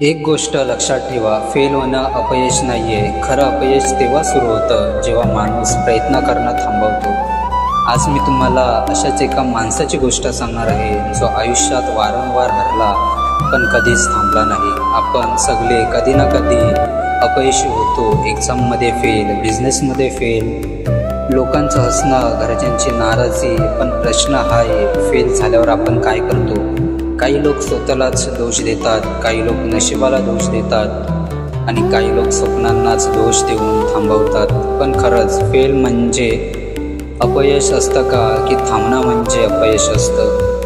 एक गोष्ट लक्षात ठेवा फेल होणं अपयश नाही आहे खरं अपयश तेव्हा सुरू होतं जेव्हा माणूस प्रयत्न करणं थांबवतो. आज मी तुम्हाला अशाच एका माणसाची गोष्ट सांगणार आहे जो आयुष्यात वारंवार हरला पण कधीच थांबला नाही. आपण सगळे कधी ना कधी अपयशी होतो. एक्झाममध्ये फेल बिझनेसमध्ये फेल लोकांचं हसणं घरच्यांची नाराजी पण प्रश्न हा आहे फेल झाल्यावर आपण काय करतो? काही लोक स्वतःलाच दोष देतात काही लोक नशिबाला दोष देतात आणि काही लोक स्वप्नांनाच दोष देऊन थांबवतात. पण खरंच फेल म्हणजे अपयश असतं का? की थांबणं म्हणजे अपयश असतं?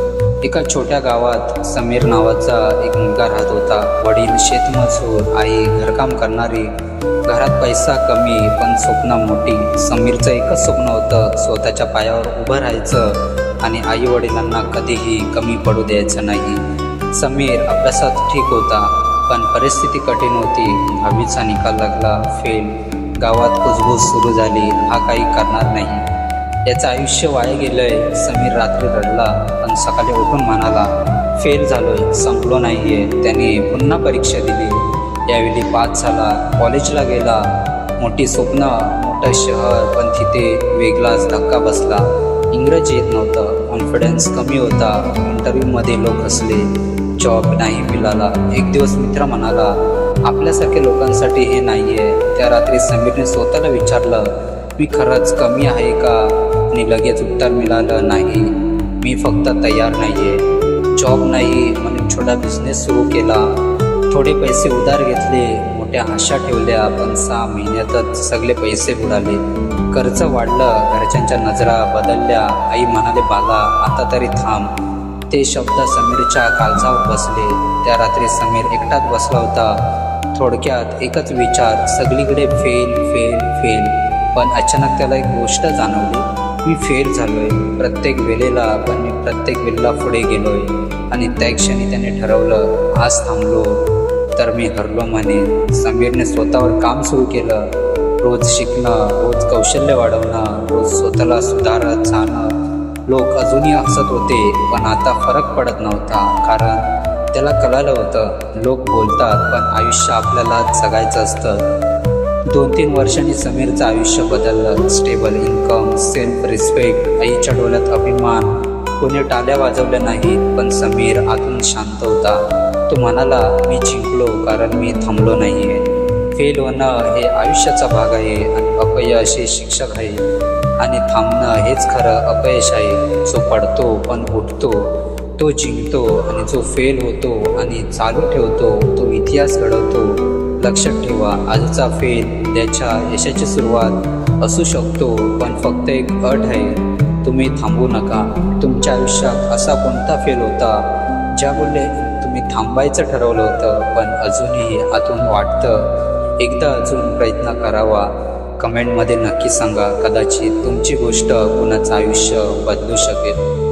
एका छोट्या गावात समीर नावाचा एक मुलगा राहत होता. वडील शेतमजूर आई घरकाम करणारी. घरात पैसा कमी पण स्वप्न मोठी. समीरचं एकच स्वप्न होतं स्वतःच्या पायावर उभं राहायचं. आणि आईवडिलांना कधीही कमी पडू द्यायचं नाही. समीर अभ्यासात ठीक होता पण परिस्थिती कठीण होती. दहावीचा निकाल लागला फेल गावात कुजबूज सुरू झाली हा काही करणार नाही. याचं आयुष्य वाया गेलंय. समीर रात्री रडला पण सकाळी उठून म्हणाला फेल झालोय संपलो नाही आहे त्याने पुन्हा परीक्षा दिली. यावेळी पास झाला कॉलेजला गेला. मोठी स्वप्न मोठं शहर पण तिथे वेगळाच धक्का बसला. इंग्रजी येत नव्हतं. कॉन्फिडन्स कमी होता. इंटरव्ह्यूमध्ये लोक हसले. जॉब नाही मिळाला. एक दिवस मित्र म्हणाला आपल्यासारख्या लोकांसाठी हे नाही आहे त्या रात्री समीरने स्वतःला विचारलं मी खरंच कमी आहे का? आणि लगेच उत्तर मिळालं नाही. मी फक्त तयार नाही आहे जॉब नाही म्हणून छोटा बिझनेस सुरू केला. थोडे पैसे उधार घेतले. मोठ्या आशा ठेवल्या. पण सहा महिन्यातच सगळे पैसे बुडाले. कर्ज वाढलं घरच्यांच्या नजरा बदलल्या. आई म्हणाले बाला आता तरी थांब. ते शब्द समीरच्या काळजावर बसले. त्या रात्री समीर एकटाच बसला होता. थोडक्यात एकच विचार सगळीकडे फेल फेल फेल पण अचानक त्याला एक गोष्ट जाणवली. मी फेल झालोय. प्रत्येक वेळेला पण मी प्रत्येक वेळेला पुढे गेलोय. आणि त्या क्षणी त्याने ठरवलं आज थांबलो. तर मी हरलो म्हणे समीरने स्वतःवर काम सुरू केलं. रोज शिकणं रोज कौशल्य वाढवणं रोज स्वतःला सुधारत जाणं. लोक अजूनही हसत होते पण आता फरक पडत नव्हता. कारण त्याला कळालं होतं लोक बोलतात पण आयुष्य आपल्याला जगायचं असतं. दोन तीन वर्षांनी समीरचं आयुष्य बदललं. स्टेबल इन्कम सेल्फ रिस्पेक्ट आईच्या डोळ्यात अभिमान. कोणी टाल्या वाजवल्या नाहीत पण समीर आतून शांत होता. तो म्हणाला मी जिंकलो कारण मी थांबलो नाही आहे फेल होणं हे आयुष्याचा भाग आहे आणि अपयश हे शिक्षक आहे. आणि थांबणं हेच खरं अपयश आहे. जो पडतो पण उठतो तो जिंकतो आणि जो फेल होतो आणि चालू ठेवतो तो इतिहास घडवतो. लक्षात ठेवा आजचा फेल त्याच्या यशाची सुरुवात असू शकतो पण फक्त एक अट आहे. तुम्ही थांबू नका. तुमच्या आयुष्यात असा कोणता फेल होता? ज्यामुळे मी थांबायचं ठरवलं होतं पण अजूनही आतून वाटतं एकदा अजून प्रयत्न करावा. कमेंटमध्ये नक्की सांगा कदाचित तुमची गोष्ट कुणाचं आयुष्य बदलू शकेल.